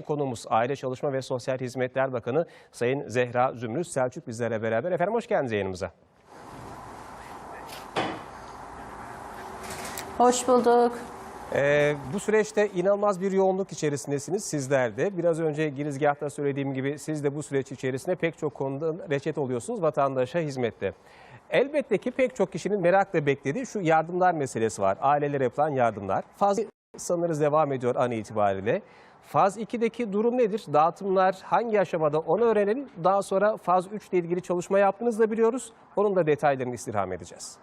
Konuğumuz Aile Çalışma ve Sosyal Hizmetler Bakanı Sayın Zehra Zümrüt Selçuk bizlere beraber. Efendim hoş geldiniz yayınımıza. Hoş bulduk. Ee, bu süreçte inanılmaz bir yoğunluk içerisindesiniz sizler de. Biraz önce girizgahta söylediğim gibi siz de bu süreç içerisinde pek çok konuda reçete oluyorsunuz vatandaşa hizmette. Elbette ki pek çok kişinin merakla beklediği şu yardımlar meselesi var. Ailelere yapılan yardımlar. Faz sanırız devam ediyor an itibariyle. Faz 2'deki durum nedir? Dağıtımlar hangi aşamada onu öğrenelim. Daha sonra faz 3 ile ilgili çalışma yaptığınızı da biliyoruz. Onun da detaylarını istirham edeceğiz.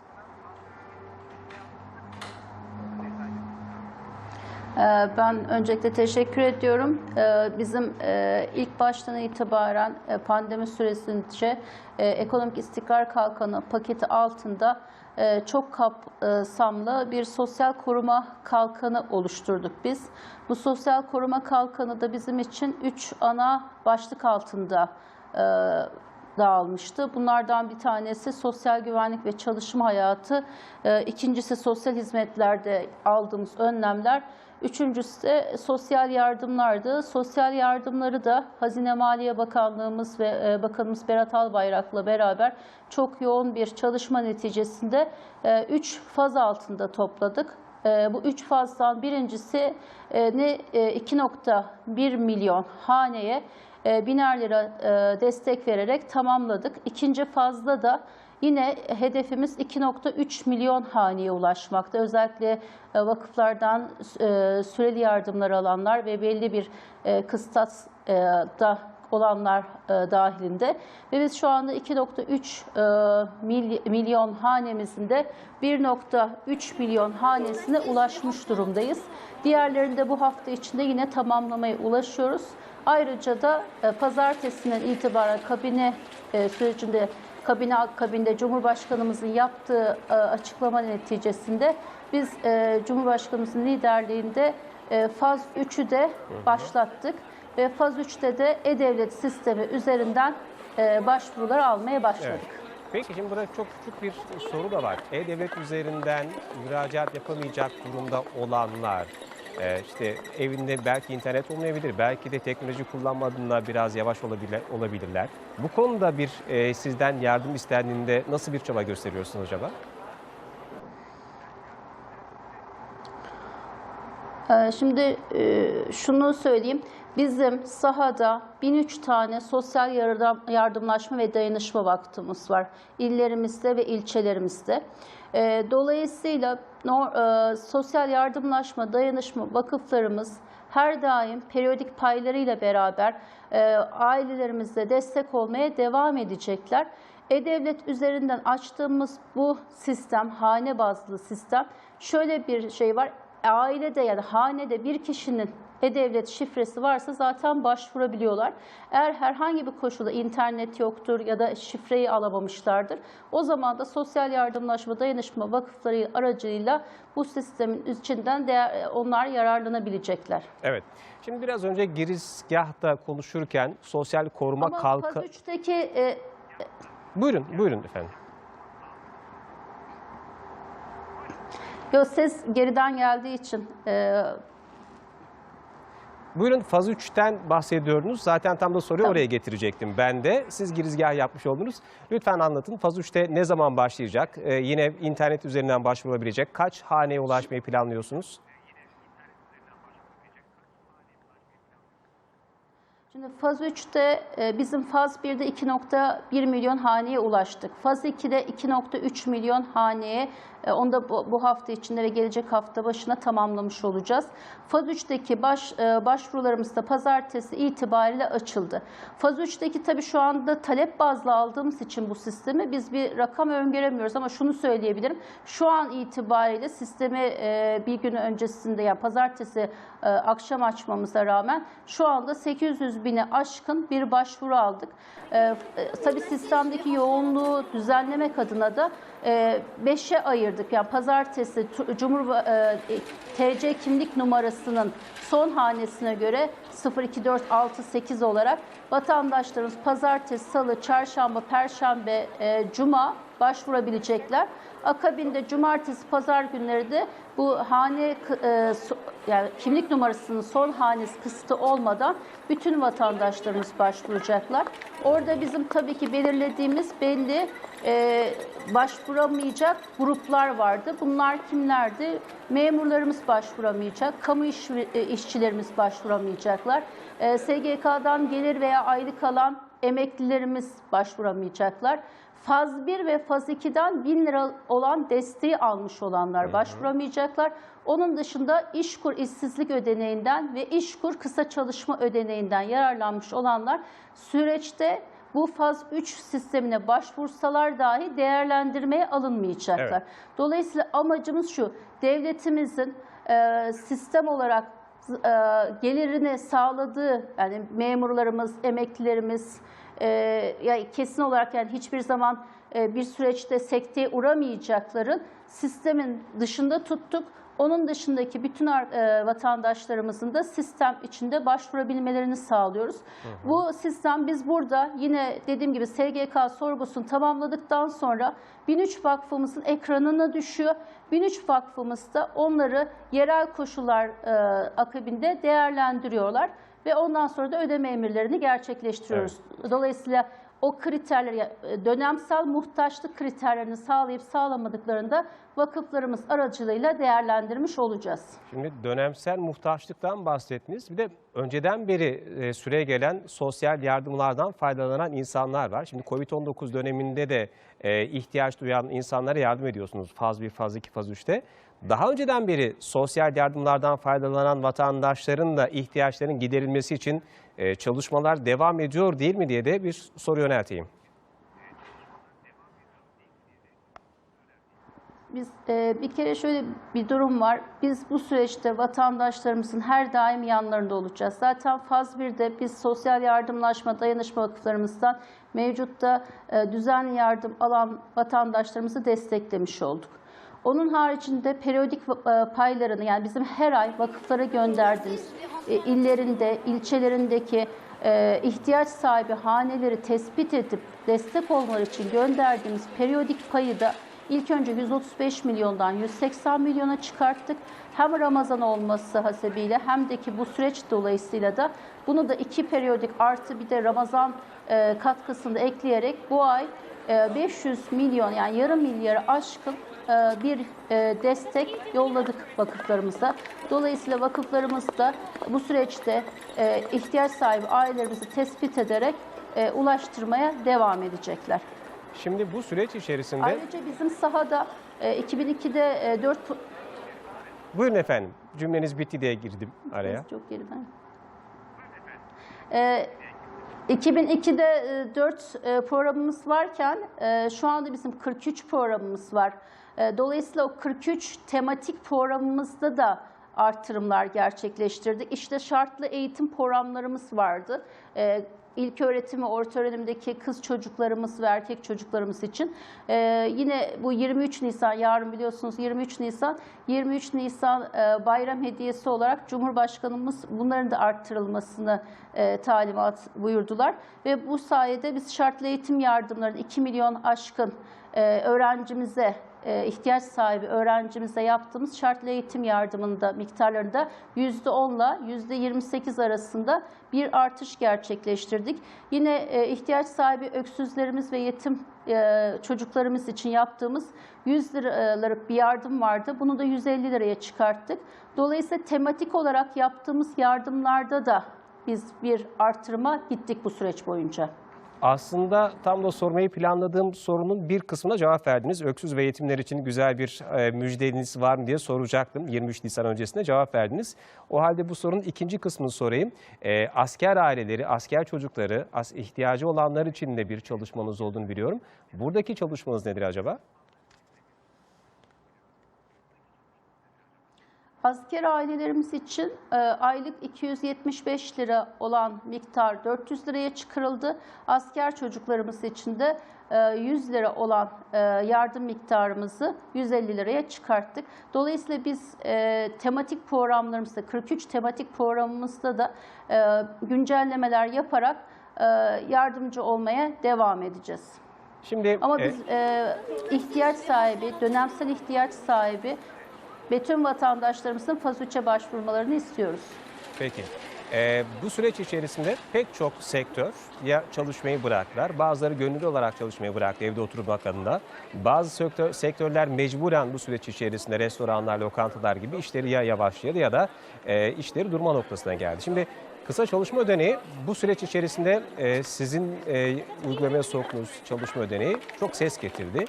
Ben öncelikle teşekkür ediyorum. Ee, Bizim e, ilk baştan itibaren e, pandemi süresince e, ekonomik istikrar kalkanı paketi altında çok kapsamlı bir sosyal koruma kalkanı oluşturduk biz. Bu sosyal koruma kalkanı da bizim için üç ana başlık altında dağılmıştı. Bunlardan bir tanesi sosyal güvenlik ve çalışma hayatı, ikincisi sosyal hizmetlerde aldığımız önlemler, üçüncüsü de sosyal yardımlardı. Sosyal yardımları da Hazine Maliye Bakanlığımız ve e, Bakanımız Berat Albayrak'la beraber çok yoğun bir çalışma neticesinde 3 faz altında topladık. E, Bu üç fazdan birincisi e, ne e, 2.1 milyon haneye e, biner lira e, destek vererek tamamladık. İkinci fazda da yine hedefimiz 2.3 milyon haneye ulaşmakta. Özellikle e, vakıflardan e, süreli yardımlar alanlar ve belli bir e, kıstasda olanlar dahilinde ve biz şu anda 2.3 e, mily- milyon hanemizin de 1.3 milyon hanesine ulaşmış durumdayız. Diğerlerini de bu hafta içinde yine tamamlamaya ulaşıyoruz. Ayrıca da pazartesinden itibaren kabine sürecinde kabine kabinde Cumhurbaşkanımızın yaptığı e, açıklama neticesinde biz e, Cumhurbaşkanımızın liderliğinde e, faz 3'ü de başlattık ve faz 3'te de e-devlet sistemi üzerinden başvurular almaya başladık. Evet. Peki şimdi burada çok küçük bir soru da var. E-Devlet üzerinden müracaat yapamayacak durumda olanlar, e, işte evinde belki internet olmayabilir, belki de teknoloji kullanmadığında biraz yavaş olabilir, olabilirler. Bu konuda bir e, sizden yardım istendiğinde nasıl bir çaba gösteriyorsunuz acaba? Şimdi e, şunu söyleyeyim. Bizim sahada 1003 tane sosyal yardım, yardımlaşma ve dayanışma vaktimiz var. İllerimizde ve ilçelerimizde. Ee, Dolayısıyla e, sosyal yardımlaşma, dayanışma vakıflarımız her daim periyodik paylarıyla beraber e, ailelerimize destek olmaya devam edecekler. E-Devlet üzerinden açtığımız bu sistem, hane bazlı sistem şöyle bir şey var ailede ya da hanede bir kişinin e-devlet şifresi varsa zaten başvurabiliyorlar. Eğer herhangi bir koşulda internet yoktur ya da şifreyi alamamışlardır, o zaman da sosyal yardımlaşma dayanışma vakıfları aracılığıyla bu sistemin içinden değer, onlar yararlanabilecekler. Evet. Şimdi biraz önce girizgahta konuşurken sosyal koruma Ama kalka... faz 3'teki e, Buyurun, buyurun efendim. Yo, ses geriden geldiği için e, Buyurun faz 3'ten bahsediyordunuz. Zaten tam da soruyu Tamam. oraya getirecektim ben de. Siz girizgah yapmış oldunuz. Lütfen anlatın. Faz 3'te ne zaman başlayacak? Ee, yine internet üzerinden başvurulabilecek. Kaç haneye ulaşmayı planlıyorsunuz? Şimdi faz 3'te e, bizim faz 1'de 2.1 milyon haneye ulaştık. Faz 2'de 2.3 milyon haneye onu da bu hafta içinde ve gelecek hafta başına tamamlamış olacağız. Faz 3'teki baş, e, başvurularımız da pazartesi itibariyle açıldı. Faz 3'teki tabii şu anda talep bazlı aldığımız için bu sistemi biz bir rakam öngöremiyoruz ama şunu söyleyebilirim. Şu an itibariyle sistemi e, bir gün öncesinde yani pazartesi e, akşam açmamıza rağmen şu anda 800 bine aşkın bir başvuru aldık. E, e, tabii sistemdeki yoğunluğu düzenlemek adına da 5'e ayırdık. Yani pazartesi Cumhur e, TC kimlik numarasının son hanesine göre 02468 olarak vatandaşlarımız pazartesi, salı, çarşamba, perşembe, e, cuma başvurabilecekler. Akabinde cumartesi, pazar günleri de bu hane e, yani kimlik numarasının son hanesi kısıtı olmadan bütün vatandaşlarımız başvuracaklar. Orada bizim tabii ki belirlediğimiz belli e, başvuramayacak gruplar vardı. Bunlar kimlerdi? Memurlarımız başvuramayacak, kamu e, işçilerimiz başvuramayacaklar. SGK'dan gelir veya aylık alan emeklilerimiz başvuramayacaklar. Faz 1 ve faz 2'den 1000 lira olan desteği almış olanlar başvuramayacaklar. Onun dışında İşkur işsizlik ödeneğinden ve İşkur kısa çalışma ödeneğinden yararlanmış olanlar süreçte bu faz 3 sistemine başvursalar dahi değerlendirmeye alınmayacaklar. Evet. Dolayısıyla amacımız şu, devletimizin e, sistem olarak e, gelirini sağladığı yani memurlarımız, emeklilerimiz e, ya kesin olarak yani hiçbir zaman bir süreçte sekteye uğramayacakların sistemin dışında tuttuk. Onun dışındaki bütün e, vatandaşlarımızın da sistem içinde başvurabilmelerini sağlıyoruz. Bu sistem biz burada yine dediğim gibi SGK sorgusunu tamamladıktan sonra 1003 Vakfımızın ekranına düşüyor. 1003 Vakfımız da onları yerel koşullar e, akabinde değerlendiriyorlar ve ondan sonra da ödeme emirlerini gerçekleştiriyoruz. Dolayısıyla o kriterleri, e, dönemsel muhtaçlık kriterlerini sağlayıp sağlamadıklarında vakıflarımız aracılığıyla değerlendirmiş olacağız. Şimdi dönemsel muhtaçlıktan bahsettiniz. Bir de önceden beri e, süre gelen sosyal yardımlardan faydalanan insanlar var. Şimdi Covid-19 döneminde de e, ihtiyaç duyan insanlara yardım ediyorsunuz. Faz 1, faz 2, faz 3'te. Daha önceden beri sosyal yardımlardan faydalanan vatandaşların da ihtiyaçlarının giderilmesi için çalışmalar devam ediyor değil mi diye de bir soru yönelteyim. Biz e, bir kere şöyle bir durum var. Biz bu süreçte vatandaşlarımızın her daim yanlarında olacağız. Zaten faz 1'de biz sosyal yardımlaşma dayanışma vakıflarımızdan mevcutta e, düzenli yardım alan vatandaşlarımızı desteklemiş olduk. Onun haricinde periyodik e, paylarını yani bizim her ay vakıflara gönderdiğimiz e, illerinde, ilçelerindeki e, ihtiyaç sahibi haneleri tespit edip destek olmaları için gönderdiğimiz periyodik payı da ilk önce 135 milyondan 180 milyona çıkarttık. Hem Ramazan olması hasebiyle hem de ki bu süreç dolayısıyla da bunu da iki periyodik artı bir de Ramazan katkısını ekleyerek bu ay e, 500 milyon yani yarım milyarı aşkın bir e, destek yolladık vakıflarımıza. Dolayısıyla vakıflarımız da bu süreçte e, ihtiyaç sahibi ailelerimizi tespit ederek e, ulaştırmaya devam edecekler. Şimdi bu süreç içerisinde... Ayrıca bizim sahada e, 2002'de e, 4 Buyurun efendim, cümleniz bitti diye girdim araya. çok geriden. E, 2002'de e, 4 e, programımız varken e, şu anda bizim 43 programımız var. E, Dolayısıyla o 43 tematik programımızda da artırımlar gerçekleştirdik. İşte şartlı eğitim programlarımız vardı. E, İlk öğretimi, orta öğrenimdeki kız çocuklarımız ve erkek çocuklarımız için. E, yine bu 23 Nisan, yarın biliyorsunuz 23 Nisan, 23 Nisan e, bayram hediyesi olarak Cumhurbaşkanımız bunların da arttırılmasını e, talimat buyurdular. Ve bu sayede biz şartlı eğitim yardımlarını 2 milyon aşkın e, öğrencimize ihtiyaç sahibi öğrencimize yaptığımız şartlı eğitim yardımında miktarlarında %10 ile %28 arasında bir artış gerçekleştirdik. Yine e, ihtiyaç sahibi öksüzlerimiz ve yetim e, çocuklarımız için yaptığımız 100 liralık bir yardım vardı. Bunu da 150 liraya çıkarttık. Dolayısıyla tematik olarak yaptığımız yardımlarda da biz bir artırıma gittik bu süreç boyunca. Aslında tam da sormayı planladığım sorunun bir kısmına cevap verdiniz. Öksüz ve yetimler için güzel bir e, müjdeniz var mı diye soracaktım. 23 Nisan öncesinde cevap verdiniz. O halde bu sorunun ikinci kısmını sorayım. E, asker aileleri, asker çocukları, as ihtiyacı olanlar için de bir çalışmanız olduğunu biliyorum. Buradaki çalışmanız nedir acaba? Asker ailelerimiz için e, aylık 275 lira olan miktar 400 liraya çıkarıldı. Asker çocuklarımız için de e, 100 lira olan e, yardım miktarımızı 150 liraya çıkarttık. Dolayısıyla biz e, tematik programlarımızda, 43 tematik programımızda da e, güncellemeler yaparak e, yardımcı olmaya devam edeceğiz. Şimdi Ama e, biz e, ihtiyaç sahibi, dönemsel ihtiyaç sahibi bütün vatandaşlarımızın FAS başvurmalarını istiyoruz. Peki. Ee, bu süreç içerisinde pek çok sektör ya çalışmayı bıraktılar, bazıları gönüllü olarak çalışmayı bıraktı evde oturmak adına. Bazı sektör, sektörler mecburen bu süreç içerisinde restoranlar, lokantalar gibi işleri ya yavaşladı ya da e, işleri durma noktasına geldi. Şimdi kısa çalışma ödeneği bu süreç içerisinde e, sizin e, uygulamaya soktuğunuz çalışma ödeneği çok ses getirdi.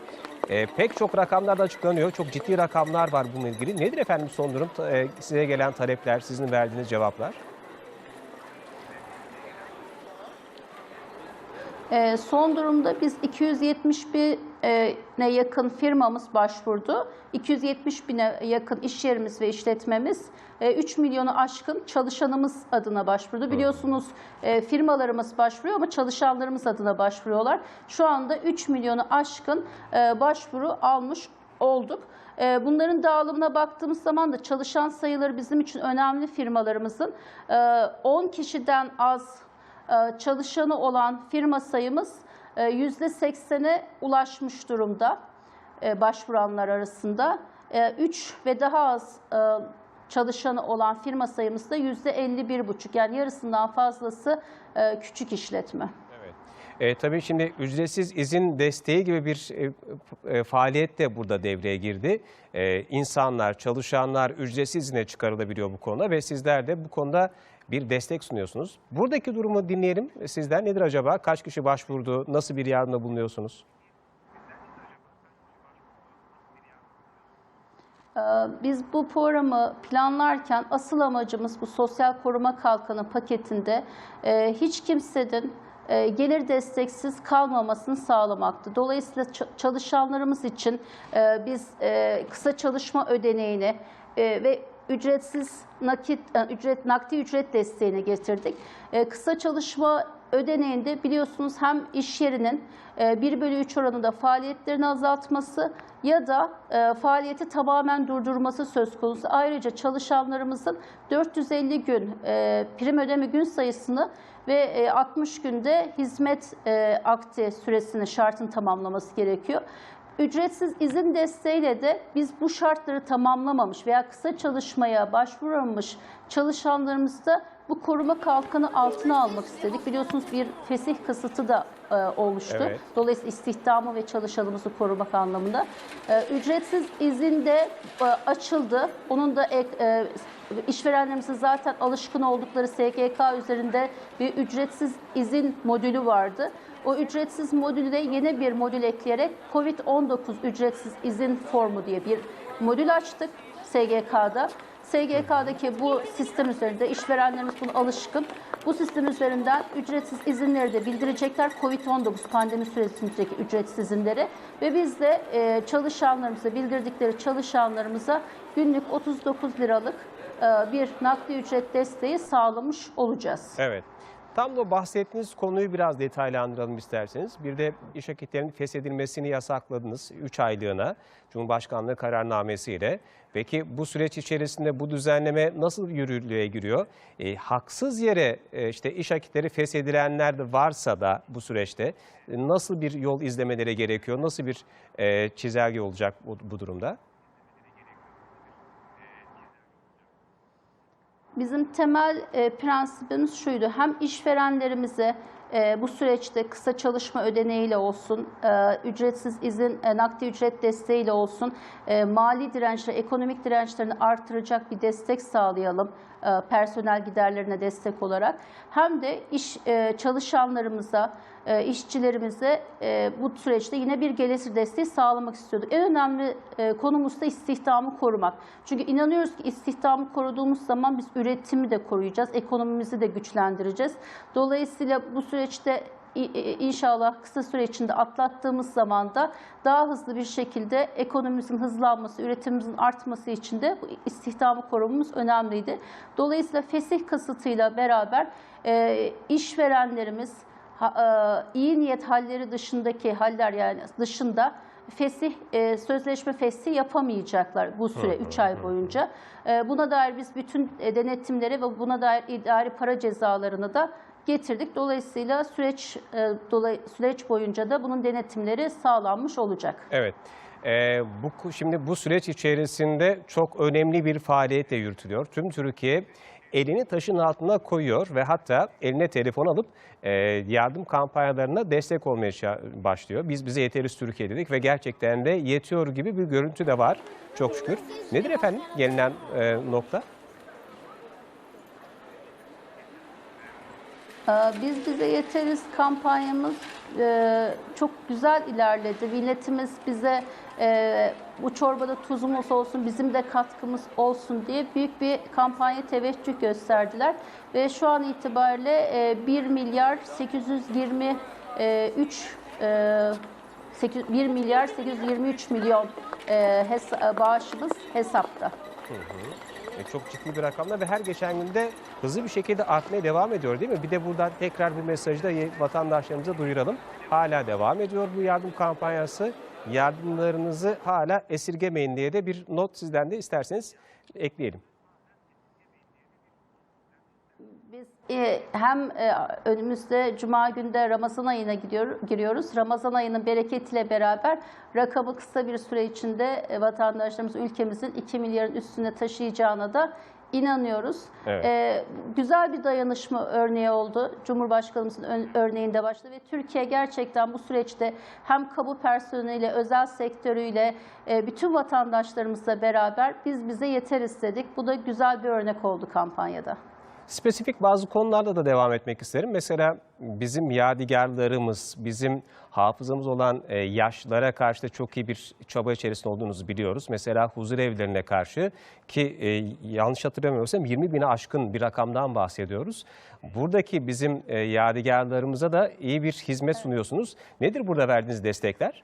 E, pek çok rakamlar da açıklanıyor. Çok ciddi rakamlar var bununla ilgili. Nedir efendim son durum? E, size gelen talepler, sizin verdiğiniz cevaplar? E, son durumda biz 271 e, ne yakın firmamız başvurdu. 270 bine yakın iş yerimiz ve işletmemiz, e, 3 milyonu aşkın çalışanımız adına başvurdu. Biliyorsunuz e, firmalarımız başvuruyor ama çalışanlarımız adına başvuruyorlar. Şu anda 3 milyonu aşkın e, başvuru almış olduk. E, Bunların dağılımına baktığımız zaman da çalışan sayıları bizim için önemli firmalarımızın e, 10 kişiden az e, çalışanı olan firma sayımız e, %80'e ulaşmış durumda e, başvuranlar arasında. 3 ve daha az e, çalışanı olan firma sayımız da %51,5 yani yarısından fazlası e, küçük işletme. Evet. E, tabii şimdi ücretsiz izin desteği gibi bir e, e, faaliyet de burada devreye girdi. E, insanlar, çalışanlar ücretsiz izine çıkarılabiliyor bu konuda ve sizler de bu konuda bir destek sunuyorsunuz. Buradaki durumu dinleyelim. Sizden nedir acaba? Kaç kişi başvurdu? Nasıl bir yardımda bulunuyorsunuz? Ee, Biz bu programı planlarken asıl amacımız bu sosyal koruma kalkanı paketinde e, hiç kimsenin e, gelir desteksiz kalmamasını sağlamaktı. Dolayısıyla çalışanlarımız için e, biz kısa çalışma ödeneğini ve ücretsiz nakit e, ücret nakdi ücret desteğini getirdik. E, Kısa çalışma ödeneğinde biliyorsunuz hem iş yerinin e, 1 bölü 3 oranında faaliyetlerini azaltması ya da e, faaliyeti tamamen durdurması söz konusu. Ayrıca çalışanlarımızın 450 gün e, prim ödeme gün sayısını ve e, 60 günde hizmet e, akti süresini şartın tamamlaması gerekiyor. Ücretsiz izin desteğiyle de biz bu şartları tamamlamamış veya kısa çalışmaya başvuramamış çalışanlarımızı da bu koruma kalkanı altına almak istedik. Biliyorsunuz bir fesih kısıtı da e, oluştu. Evet. Dolayısıyla istihdamı ve çalışanımızı korumak anlamında. E, ücretsiz izin de e, açıldı. Onun da ek, e, işverenlerimizin zaten alışkın oldukları SGK üzerinde bir ücretsiz izin modülü vardı. O ücretsiz modülde yeni bir modül ekleyerek COVID-19 ücretsiz izin formu diye bir modül açtık SGK'da. SGK'daki bu sistem üzerinde işverenlerimiz buna alışkın. Bu sistem üzerinden ücretsiz izinleri de bildirecekler. Covid-19 pandemi sürecindeki ücretsiz izinleri ve biz de e, çalışanlarımıza bildirdikleri çalışanlarımıza günlük 39 liralık e, bir nakdi ücret desteği sağlamış olacağız. Evet. Tam da bahsettiğiniz konuyu biraz detaylandıralım isterseniz. Bir de iş akitlerinin feshedilmesini yasakladınız 3 aylığına Cumhurbaşkanlığı kararnamesiyle. Peki bu süreç içerisinde bu düzenleme nasıl yürürlüğe giriyor? E, haksız yere e, işte iş akitleri feshedilenler de varsa da bu süreçte e, nasıl bir yol izlemeleri gerekiyor? Nasıl bir e, çizelge olacak bu, bu durumda? Bizim temel e, prensibimiz şuydu. Hem işverenlerimize e, bu süreçte kısa çalışma ödeneğiyle olsun, e, ücretsiz izin, e, nakdi ücret desteğiyle olsun, e, mali dirençleri, ekonomik dirençlerini artıracak bir destek sağlayalım personel giderlerine destek olarak. Hem de iş e, çalışanlarımıza, e, işçilerimize e, bu süreçte yine bir gelir desteği sağlamak istiyorduk. En önemli e, konumuz da istihdamı korumak. Çünkü inanıyoruz ki istihdamı koruduğumuz zaman biz üretimi de koruyacağız, ekonomimizi de güçlendireceğiz. Dolayısıyla bu süreçte inşallah kısa süre içinde atlattığımız zaman da daha hızlı bir şekilde ekonomimizin hızlanması, üretimimizin artması için de istihdamı korumamız önemliydi. Dolayısıyla fesih kısıtıyla beraber e, işverenlerimiz e, iyi niyet halleri dışındaki haller yani dışında fesih e, sözleşme fesih yapamayacaklar bu süre 3 ay boyunca. E, buna dair biz bütün e, denetimleri ve buna dair idari para cezalarını da getirdik. Dolayısıyla süreç e, dolay, süreç boyunca da bunun denetimleri sağlanmış olacak. Evet. Ee, bu şimdi bu süreç içerisinde çok önemli bir faaliyet de yürütülüyor. Tüm Türkiye elini taşın altına koyuyor ve hatta eline telefon alıp e, yardım kampanyalarına destek olmaya başlıyor. Biz bize yeteriz Türkiye dedik ve gerçekten de yetiyor gibi bir görüntü de var çok şükür. Nedir efendim gelinen e, nokta? Biz bize yeteriz kampanyamız e, çok güzel ilerledi. Milletimiz bize e, bu çorbada tuzumuz olsun, bizim de katkımız olsun diye büyük bir kampanya teveccüh gösterdiler. Ve şu an itibariyle e, 1 milyar 823 e, 8 1 milyar 823 milyon e, bağışımız hesapta. E, çok ciddi bir rakamlar ve her geçen günde hızlı bir şekilde artmaya devam ediyor değil mi? Bir de buradan tekrar bir mesajı da vatandaşlarımıza duyuralım. Hala devam ediyor bu yardım kampanyası. Yardımlarınızı hala esirgemeyin diye de bir not sizden de isterseniz ekleyelim. Biz e, hem e, önümüzde Cuma günde Ramazan ayına giriyoruz. Ramazan ayının bereketiyle beraber rakamı kısa bir süre içinde e, vatandaşlarımız ülkemizin 2 milyarın üstüne taşıyacağına da inanıyoruz. Evet. E, güzel bir dayanışma örneği oldu. Cumhurbaşkanımızın örneğinde başladı ve Türkiye gerçekten bu süreçte hem kamu personeliyle, özel sektörüyle, e, bütün vatandaşlarımızla beraber biz bize yeteriz dedik. Bu da güzel bir örnek oldu kampanyada. Spesifik bazı konularda da devam etmek isterim. Mesela bizim yadigarlarımız, bizim hafızamız olan e, yaşlılara karşı da çok iyi bir çaba içerisinde olduğunuzu biliyoruz. Mesela huzur evlerine karşı ki e, yanlış hatırlamıyorsam 20 bine aşkın bir rakamdan bahsediyoruz. Buradaki bizim e, yadigarlarımıza da iyi bir hizmet sunuyorsunuz. Nedir burada verdiğiniz destekler?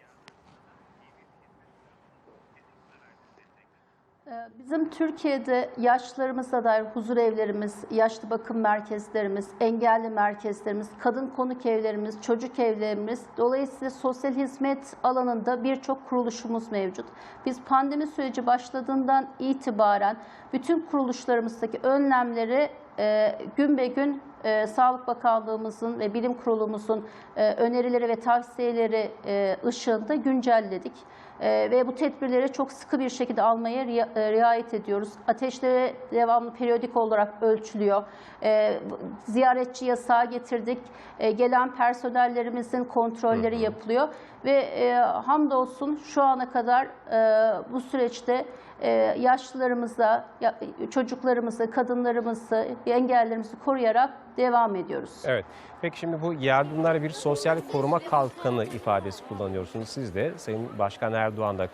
Bizim Türkiye'de yaşlılarımıza dair huzur evlerimiz, yaşlı bakım merkezlerimiz, engelli merkezlerimiz, kadın konuk evlerimiz, çocuk evlerimiz, dolayısıyla sosyal hizmet alanında birçok kuruluşumuz mevcut. Biz pandemi süreci başladığından itibaren bütün kuruluşlarımızdaki önlemleri e, gün be gün e, Sağlık Bakanlığımızın ve Bilim Kurulumuzun e, önerileri ve tavsiyeleri e, ışığında güncelledik. E, ve bu tedbirleri çok sıkı bir şekilde almaya e, riayet ediyoruz. Ateşleri devamlı periyodik olarak ölçülüyor. E, ziyaretçi yasağı getirdik. E, gelen personellerimizin kontrolleri yapılıyor. Ve e, hamdolsun şu ana kadar e, bu süreçte e, yaşlılarımıza, ya- çocuklarımızı, kadınlarımızı, engellerimizi koruyarak devam ediyoruz. Evet. Peki şimdi bu yardımlar bir sosyal koruma kalkanı ifadesi kullanıyorsunuz siz de Sayın Başkan Erdoğan da.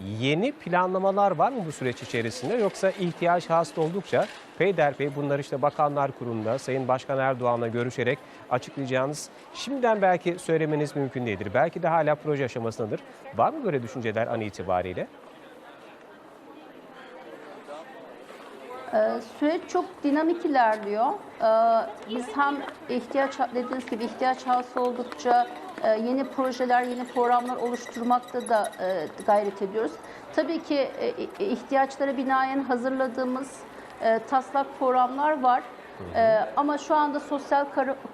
Yeni planlamalar var mı bu süreç içerisinde yoksa ihtiyaç hasıl oldukça peyderpey bunları işte Bakanlar Kurulu'nda Sayın Başkan Erdoğan'la görüşerek açıklayacağınız şimdiden belki söylemeniz mümkün değildir. Belki de hala proje aşamasındadır. Var mı böyle düşünceler an itibariyle? Ee, Süreç çok dinamik ilerliyor. Ee, Biz hem ihtiyaç dediğiniz gibi ihtiyaç hasıl oldukça yeni projeler, yeni programlar oluşturmakta da e, gayret ediyoruz. Tabii ki e, ihtiyaçlara binaen hazırladığımız e, taslak programlar var. Ee, ama şu anda sosyal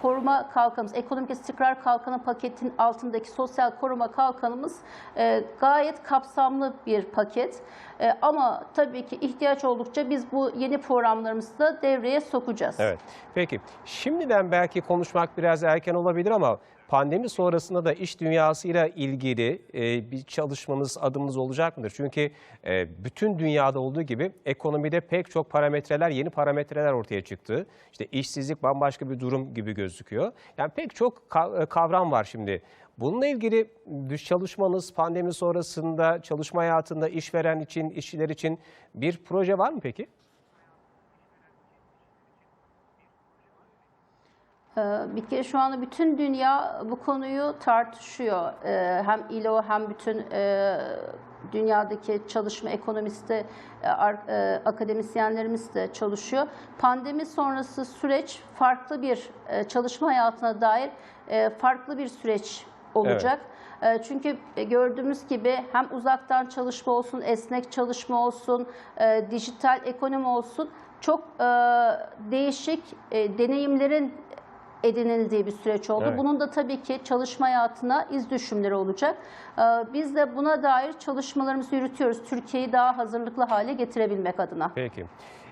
koruma kalkanımız, ekonomik istikrar kalkanı paketin altındaki sosyal koruma kalkanımız e, gayet kapsamlı bir paket. E, ama tabii ki ihtiyaç oldukça biz bu yeni programlarımızı da devreye sokacağız. Evet. Peki şimdiden belki konuşmak biraz erken olabilir ama pandemi sonrasında da iş dünyasıyla ilgili e, bir çalışmanız, adımınız olacak mıdır? Çünkü e, bütün dünyada olduğu gibi ekonomide pek çok parametreler, yeni parametreler ortaya çıktı. İşte işsizlik bambaşka bir durum gibi gözüküyor. Yani pek çok e, kavram var şimdi. Bununla ilgili çalışmanız pandemi sonrasında çalışma hayatında işveren için, işçiler için bir proje var mı peki? Bir kere şu anda bütün dünya bu konuyu tartışıyor. Ee, Hem İLO hem bütün e, dünyadaki çalışma ekonomisti, e, e, akademisyenlerimiz de çalışıyor. Pandemi sonrası süreç farklı bir çalışma hayatına dair farklı bir süreç olacak. E, Çünkü gördüğümüz gibi hem uzaktan çalışma olsun, esnek çalışma olsun, dijital ekonomi olsun çok değişik deneyimlerin edinildiği bir süreç oldu. Evet. Bunun da tabii ki çalışma hayatına iz düşümleri olacak. Ee, Biz de buna dair çalışmalarımızı yürütüyoruz. Türkiye'yi daha hazırlıklı hale getirebilmek adına. Peki.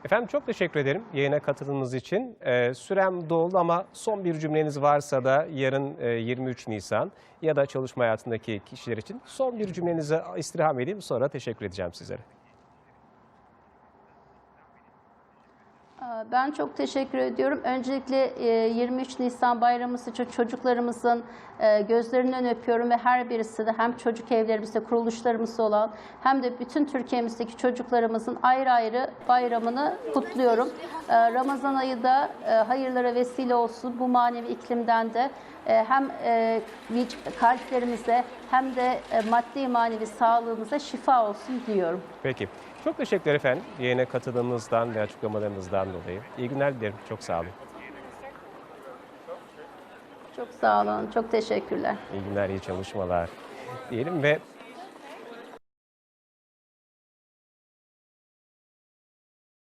Efendim çok teşekkür ederim yayına katıldığınız için. Ee, sürem doldu ama son bir cümleniz varsa da yarın e, 23 Nisan ya da çalışma hayatındaki kişiler için son bir cümlenizi istirham edeyim sonra teşekkür edeceğim sizlere. Ben çok teşekkür ediyorum. Öncelikle e, 23 Nisan bayramımız için çocuklarımızın e, gözlerinden öpüyorum ve her birisi de hem çocuk evlerimizde, kuruluşlarımızda olan hem de bütün Türkiye'mizdeki çocuklarımızın ayrı ayrı bayramını kutluyorum. Ee, Ramazan ayı da e, hayırlara vesile olsun. Bu manevi iklimden de e, hem e, kalplerimize hem de e, maddi manevi sağlığımıza şifa olsun diyorum. Peki. Çok teşekkürler efendim yayına katıldığınızdan ve açıklamalarınızdan dolayı. İyi günler dilerim. Çok sağ olun. Çok sağ olun. Çok teşekkürler. İyi günler, iyi çalışmalar diyelim ve